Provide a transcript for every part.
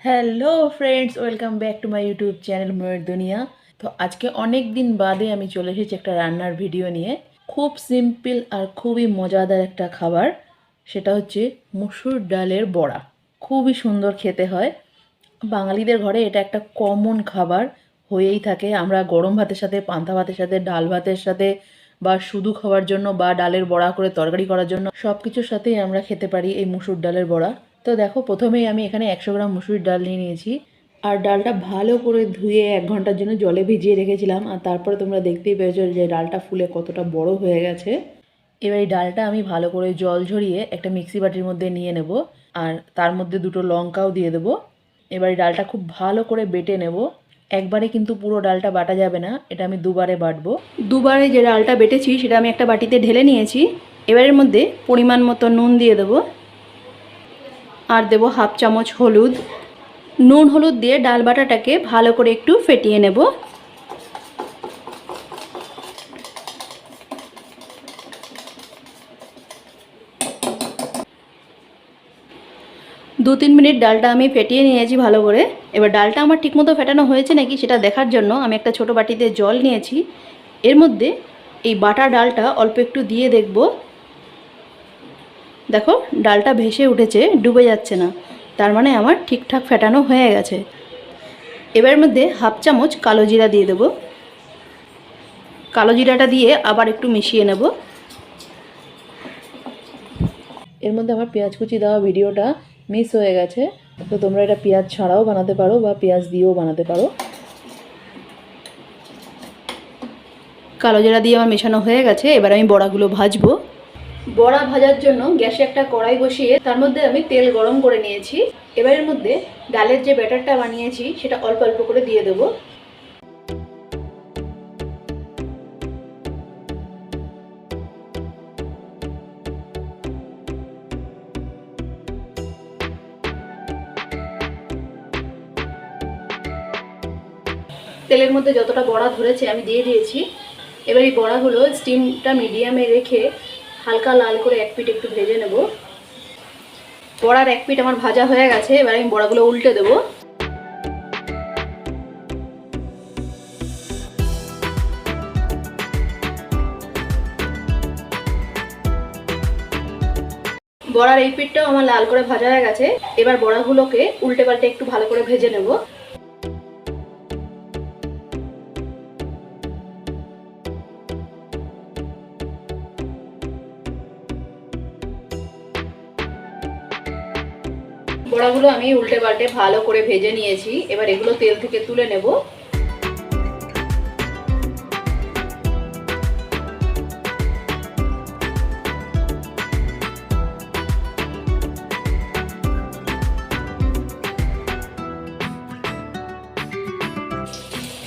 Hello friends welcome back to my YouTube channel Mayur Duniya তো আজকে অনেক দিন বাদে আমি চলে এসেছি একটা রান্নার ভিডিও নিয়ে। খুব সিম্পল আর খুবই মজাদার একটা খাবার। সেটা হচ্ছে মুসুর ডালের বড়া। খুবই সুন্দর খেতে হয়। বাঙালিদের ঘরে এটা একটা কমন খাবার হয়েই থাকে। আমরা গরম ভাতের সাথে, পান্তা ভাতের সাথে, ডাল ভাতের সাথে বা শুধু খাওয়ার জন্য বা ডালের বড়া করে তরকারি করার জন্য সব কিছুর সাথেই আমরা খেতে পারি এই মুসুর ডালের বড়া। তো দেখো, প্রথমেই আমি এখানে একশো গ্রাম মুসুরির ডাল নিয়ে নিয়েছি। আর ডালটা ভালো করে ধুয়ে এক ঘণ্টার জন্য জলে ভিজিয়ে রেখেছিলাম। আর তারপরে তোমরা দেখতেই পেয়েছ যে ডালটা ফুলে কতটা বড় হয়ে গেছে। এবার এই ডালটা আমি ভালো করে জল ঝরিয়ে একটা মিক্সি বাটির মধ্যে নিয়ে নেব। আর তার মধ্যে দুটো লঙ্কাও দিয়ে দেবো। এবার ডালটা খুব ভালো করে বেটে নেব। একবারে কিন্তু পুরো ডালটা বাটা যাবে না, এটা আমি দুবারে বাটবো। দুবারে যে ডালটা বেটেছি, সেটা আমি একটা বাটিতে ঢেলে নিয়েছি। এবারের মধ্যে পরিমাণ মতো নুন দিয়ে দেবো। আর দেবো হাফ চামচ হলুদ। নুন হলুদ দিয়ে ডাল বাটাটাকে ভালো করে একটু ফেটিয়ে নেব। দু তিন মিনিট ডালটা আমি ফেটিয়ে নিয়েছি ভালো করে। এবার ডালটা আমার ঠিকমতো ফেটানো হয়েছে নাকি সেটা দেখার জন্য আমি একটা ছোট বাটিতে জল নিয়েছি। এর মধ্যে এই বাটা ডালটা অল্প একটু দিয়ে দেখব। দেখো, ডালটা ভেসে উঠেছে, ডুবে যাচ্ছে না। তার মানে আমার ঠিকঠাক ফেটানো হয়ে গেছে। এবার মধ্যে হাফ চামচ কালো জিরা দিয়ে দেবো। কালো জিরাটা দিয়ে আবার একটু মিশিয়ে নেব। এর মধ্যে আমার পেঁয়াজ কুচি দেওয়া ভিডিওটা মিস হয়ে গেছে। তো তোমরা এটা পেঁয়াজ ছাড়াও বানাতে পারো বা পেঁয়াজ দিয়েও বানাতে পারো। কালো জিরা দিয়ে আমার মেশানো হয়ে গেছে। এবার আমি বড়াগুলো ভাজবো। বড়া ভাজার জন্য গ্যাসে একটা কড়াই বসিয়ে তার মধ্যে আমি তেল গরম করে নিয়েছি। এবারের মধ্যে ডালের যে ব্যাটারটা বানিয়েছি, সেটা অল্প অল্প করে দিয়ে দেবো। তেলের মধ্যে যতটা বড়া ধরেছে আমি দিয়ে দিয়েছি। এবার এই বড়াগুলো স্টিমটা মিডিয়ামে রেখে হালকা লাল করে এক পিঠ একটু ভেজে নেব। বড়ার এক পিঠ আমার ভাজা হয়ে গেছে, এবার আমি বড়াগুলো উল্টে দেবো। বড়ার এই পিঠটাও আমার লাল করে ভাজা হয়ে গেছে, এবার বড়াগুলোকে উল্টে পাল্টে একটু ভালো করে ভেজে নেব। বড়াগুলো আমি উল্টে পাল্টে ভালো করে ভেজে নিয়েছি। এবার এগুলো তেল থেকে তুলে নেব।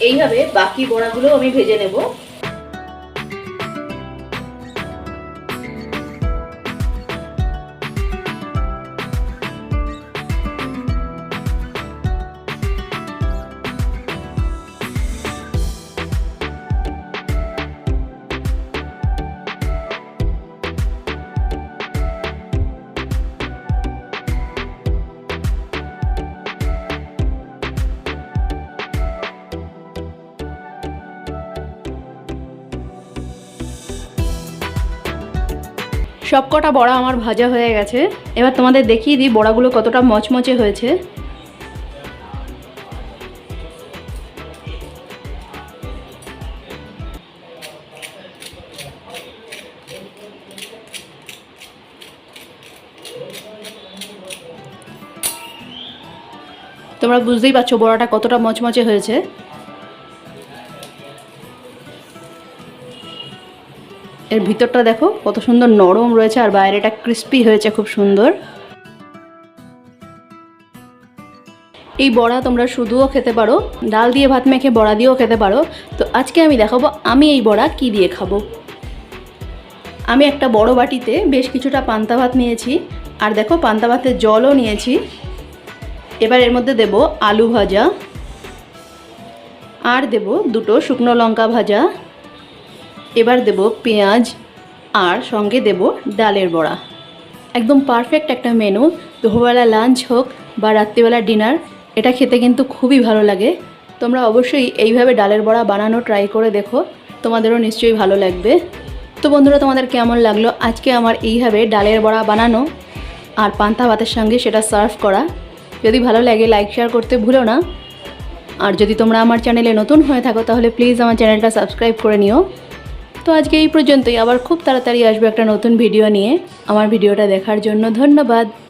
এইভাবে বাকি বড়াগুলো আমি ভেজে নেব। সবকটা বড়া আমার ভাজা হয়ে গেছে। এবার তোমাদের দেখিয়ে দিই বড়াগুলো কতটা মচমচে হয়েছে। তোমরা বুঝতেই পারছ বড়াটা কতটা মচমচে হয়েছে। এর ভিতরটা দেখো, কত সুন্দর নরম রয়েছে আর বাইরেটা ক্রিস্পি হয়েছে খুব সুন্দর। এই বড়া তোমরা শুধুও খেতে পারো, ডাল দিয়ে ভাত মেখে বড়া দিয়েও খেতে পারো। তো আজকে আমি দেখাবো আমি এই বড়া কি দিয়ে খাব। আমি একটা বড় বাটিতে বেশ কিছুটা পান্তা ভাত নিয়েছি, আর দেখো পান্তা ভাতের জলও নিয়েছি। এবার এর মধ্যে দেব আলু ভাজা, আর দেব দুটো শুকনো লঙ্কা ভাজা। এবার দেব পেঁয়াজ আর সঙ্গে দেব ডালের বড়া। একদম পারফেক্ট একটা মেনু দুপুরবেলা লাঞ্চ হোক বা রাত্রিবেলা ডিনার এটা খেতে কিন্তু খুবই ভালো লাগে। তোমরা অবশ্যই এইভাবে ডালের বড়া বানানো ট্রাই করে দেখো, তোমাদেরও নিশ্চয়ই ভালো লাগবে। তো বন্ধুরা, তোমাদের কেমন লাগল? আজকে আমার এইভাবে ডালের বড়া বানানো আর পান্তা ভাতের সঙ্গে সেটা সার্ভ করা। যদি ভালো লাগে লাইক শেয়ার করতে ভুলো না। আর যদি তোমরা আমার চ্যানেলে নতুন হয়ে থাকো, তাহলে প্লিজ আমার চ্যানেলটা সাবস্ক্রাইব করে নিও। তো আজকে এই পর্যন্তই। আবার খুব তাড়াতাড়ি আসবে একটা নতুন ভিডিও নিয়ে। আমার ভিডিওটা দেখার জন্য ধন্যবাদ।